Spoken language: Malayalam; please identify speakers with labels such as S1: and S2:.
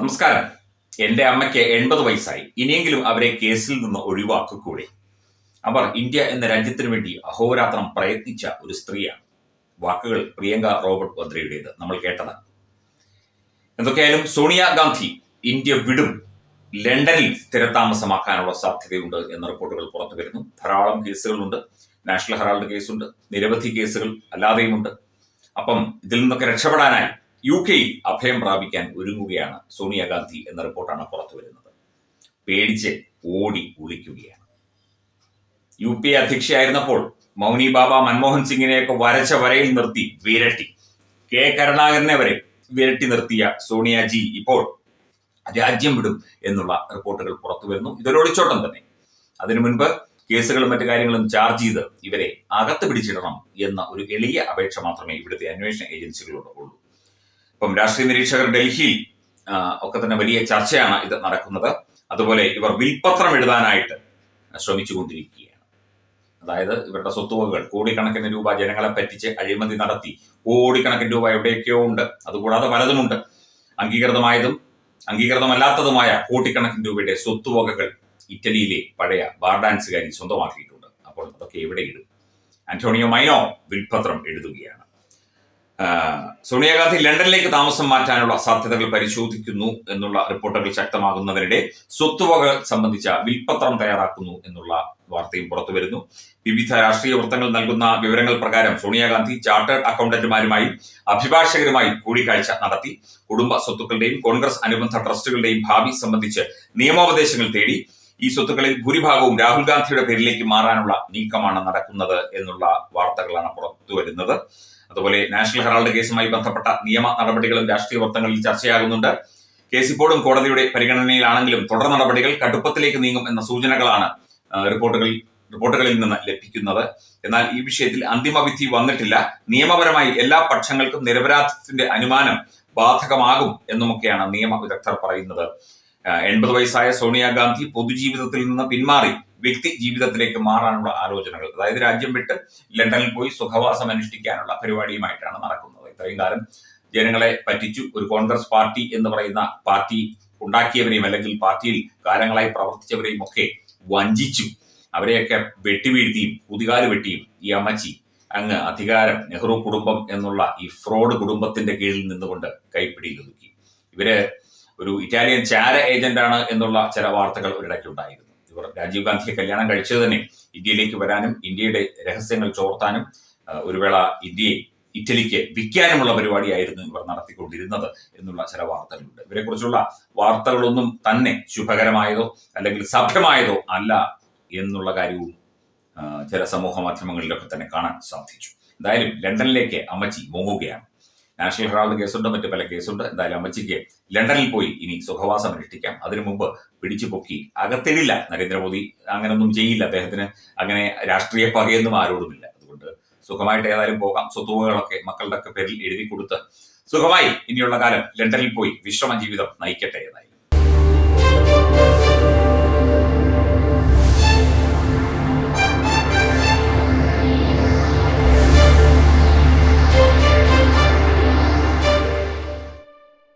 S1: നമസ്കാരം. എന്റെ അമ്മയ്ക്ക് എൺപത് വയസ്സായി. ഇനിയെങ്കിലും അവരെ കേസിൽ നിന്ന് ഒഴിവാക്കൂടെ അവർ ഇന്ത്യ എന്ന രാജ്യത്തിനു വേണ്ടി അഹോരാത്രം പ്രയത്നിച്ച ഒരു സ്ത്രീയാണ്. വാക്കുകൾ പ്രിയങ്ക റോബർട്ട് വദ്രയുടേത്. നമ്മൾ കേട്ടതാണ്. എന്തൊക്കെയായാലും സോണിയ ഗാന്ധി ഇന്ത്യ വിടും ലണ്ടനിൽ സ്ഥിരതാമസമാക്കാനുള്ള സാധ്യതയുണ്ട് എന്ന റിപ്പോർട്ടുകൾ പുറത്തു വരുന്നു. ധാരാളം കേസുകളുണ്ട്. നാഷണൽ ഹെറാൾഡ് കേസുണ്ട്. നിരവധി കേസുകൾ അല്ലാതെയുമുണ്ട്. അപ്പം ഇതിൽ നിന്നൊക്കെ രക്ഷപ്പെടാനായി യു കെയിൽ അഭയം പ്രാപിക്കാൻ ഒരുങ്ങുകയാണ് സോണിയാഗാന്ധി എന്ന റിപ്പോർട്ടാണ് പുറത്തു വരുന്നത്. പേടിച്ച് ഓടി ഒളിക്കുകയാണ് യു പി അധ്യക്ഷയായിരുന്നപ്പോൾ മൗനി ബാബ മൻമോഹൻ സിംഗിനെയൊക്കെ വരച്ച വരയിൽ നിർത്തി വിരട്ടി. കെ കരുണാകരനെ വരെ വിരട്ടി നിർത്തിയ സോണിയാജി ഇപ്പോൾ രാജ്യം വിടും എന്നുള്ള റിപ്പോർട്ടുകൾ പുറത്തു വരുന്നു. ഇതൊരു ഒളിച്ചോട്ടം തന്നെ. അതിനു മുൻപ് കേസുകളും മറ്റു കാര്യങ്ങളും ചാർജ് ചെയ്ത് ഇവരെ അകത്ത് പിടിച്ചിടണം എന്ന ഒരു എളിയ അപേക്ഷ മാത്രമേ ഇവിടുത്തെ അന്വേഷണ ഏജൻസികളോട് ഉള്ളൂ. ഇപ്പം രാഷ്ട്രീയ നിരീക്ഷകർ ഡൽഹിയിൽ ഒക്കെ തന്നെ വലിയ ചർച്ചയാണ് ഇത് നടക്കുന്നത്. അതുപോലെ ഇവർ വിൽപത്രം എഴുതാനായിട്ട് ശ്രമിച്ചുകൊണ്ടിരിക്കുകയാണ്. അതായത് ഇവരുടെ സ്വത്തുവകകൾ കോടിക്കണക്കിന് രൂപ ജനങ്ങളെ പറ്റിച്ച് അഴിമതി നടത്തി കോടിക്കണക്കിന് രൂപ എവിടെയൊക്കെയോ ഉണ്ട്. അതുകൂടാതെ പലതുമുണ്ട്. അംഗീകൃതമായതും അംഗീകൃതമല്ലാത്തതുമായ കോടിക്കണക്കിന് രൂപയുടെ സ്വത്തുവകകൾ ഇറ്റലിയിലെ പഴയ ബാർഡാൻസുകാരി സ്വന്തമാക്കിയിട്ടുണ്ട്. അപ്പോൾ അതൊക്കെ എവിടെ ഇടും ആന്റോണിയോ മൈനോ വിൽപത്രം എഴുതുകയാണ്. സോണിയാഗാന്ധി ലണ്ടനിലേക്ക് താമസം മാറ്റാനുള്ള സാധ്യതകൾ പരിശോധിക്കുന്നു എന്നുള്ള റിപ്പോർട്ടുകൾ ശക്തമാകുന്നതിനിടെ സ്വത്തുവക സംബന്ധിച്ച വിൽപത്രം തയ്യാറാക്കുന്നു എന്നുള്ള വാർത്തയും പുറത്തു വരുന്നു. വിവിധ രാഷ്ട്രീയ വൃത്തങ്ങൾ നൽകുന്ന വിവരങ്ങൾ പ്രകാരം സോണിയാഗാന്ധി ചാർട്ടേഡ് അക്കൗണ്ടന്റുമാരുമായി അഭിഭാഷകരുമായി കൂടിക്കാഴ്ച നടത്തി. കുടുംബ സ്വത്തുക്കളുടെയും കോൺഗ്രസ് അനുബന്ധ ട്രസ്റ്റുകളുടെയും ഭാവി സംബന്ധിച്ച് നിയമോപദേശങ്ങൾ തേടി. ഈ സ്വത്തുക്കളിൽ ഭൂരിഭാഗവും രാഹുൽ ഗാന്ധിയുടെ പേരിലേക്ക് മാറാനുള്ള നീക്കമാണ് നടക്കുന്നത് എന്നുള്ള വാർത്തകളാണ് പുറത്തു വരുന്നത്. അതുപോലെ നാഷണൽ ഹെറാൾഡ് കേസുമായി ബന്ധപ്പെട്ട നിയമ നടപടികളും രാഷ്ട്രീയ വൃത്തങ്ങളിൽ ചർച്ചയാകുന്നുണ്ട്. കേസ് ഇപ്പോഴും കോടതിയുടെ പരിഗണനയിലാണെങ്കിലും തുടർ നടപടികൾ കടുപ്പത്തിലേക്ക് നീങ്ങും എന്ന സൂചനകളാണ് റിപ്പോർട്ടുകളിൽ റിപ്പോർട്ടുകളിൽ നിന്ന് ലഭിക്കുന്നത്. എന്നാൽ ഈ വിഷയത്തിൽ അന്തിമ വിധി വന്നിട്ടില്ല. നിയമപരമായി എല്ലാ പക്ഷങ്ങൾക്കും നിരപരാധത്തിന്റെ അനുമാനം ബാധകമാകും എന്നുമൊക്കെയാണ് നിയമ വിദഗ്ധർ പറയുന്നത്. എൺപത് വയസ്സായ സോണിയാഗാന്ധി പൊതുജീവിതത്തിൽ നിന്ന് പിന്മാറി വ്യക്തി ജീവിതത്തിലേക്ക് മാറാനുള്ള ആലോചനകൾ. അതായത് രാജ്യം വിട്ട് ലണ്ടനിൽ പോയി സുഖവാസം അനുഷ്ഠിക്കാനുള്ള പരിപാടിയുമായിട്ടാണ് നടക്കുന്നത്. ഇത്രയും കാലം ജനങ്ങളെ പറ്റിച്ചു ഒരു കോൺഗ്രസ് പാർട്ടി എന്ന് പറയുന്ന പാർട്ടി ഉണ്ടാക്കിയവരെയും അല്ലെങ്കിൽ പാർട്ടിയിൽ കാലങ്ങളായി പ്രവർത്തിച്ചവരെയും ഒക്കെ വഞ്ചിച്ചു അവരെയൊക്കെ വെട്ടിവീഴ്ത്തിയും കുതികാൽ വെട്ടിയും ഈ അമ്മച്ചി അങ്ങ് അധികാരം നെഹ്റു കുടുംബം എന്നുള്ള ഈ ഫ്രോഡ് കുടുംബത്തിന്റെ കീഴിൽ നിന്നുകൊണ്ട് കൈപ്പിടിയിലൊതുക്കി ഇവർ ഒരു ഇറ്റാലിയൻ ചാര ഏജന്റാണ് എന്നുള്ള ചില വാർത്തകൾ ഒരിടയ്ക്ക് ഉണ്ടായിരുന്നു. ഇവർ രാജീവ് ഗാന്ധിയെ കല്യാണം കഴിച്ചത് തന്നെ ഇന്ത്യയിലേക്ക് വരാനും ഇന്ത്യയുടെ രഹസ്യങ്ങൾ ചോർത്താനും ഒരു വേള ഇന്ത്യയെ ഇറ്റലിക്ക് വിൽക്കാനുമുള്ള പരിപാടിയായിരുന്നു ഇവർ നടത്തിക്കൊണ്ടിരുന്നത് എന്നുള്ള ചില വാർത്തകളുണ്ട്. ഇവരെക്കുറിച്ചുള്ള വാർത്തകളൊന്നും തന്നെ ശുഭകരമായതോ അല്ലെങ്കിൽ സഭ്യമായതോ അല്ല എന്നുള്ള കാര്യവും ചില സമൂഹ മാധ്യമങ്ങളിലൊക്കെ തന്നെ കാണാൻ സാധിച്ചു. എന്തായാലും ലണ്ടനിലേക്ക് അമ്മച്ചി മുങ്ങുകയാണ്. നാഷണൽ ഹെറാൾഡ് കേസുണ്ട് മറ്റ് പല കേസുണ്ട്. എന്തായാലും അമ്മച്ചിക്ക് ലണ്ടനിൽ പോയി ഇനി സുഖവാസം അനുഷ്ഠിക്കാം. അതിനു മുമ്പ് പിടിച്ചു പൊക്കി അകത്തിടില്ല. നരേന്ദ്രമോദി അങ്ങനൊന്നും ചെയ്യില്ല. അദ്ദേഹത്തിന് അങ്ങനെ രാഷ്ട്രീയ പകയൊന്നും ആരോടുമില്ല. അതുകൊണ്ട് സുഖമായിട്ട് ഏതായാലും പോകാം. സ്വത്തുവകളൊക്കെ മക്കളുടെ ഒക്കെ പേരിൽ എഴുതി കൊടുത്ത് സുഖമായി ഇനിയുള്ള കാലം ലണ്ടനിൽ പോയി വിശ്രമ ജീവിതം നയിക്കട്ടെ ഏതായാലും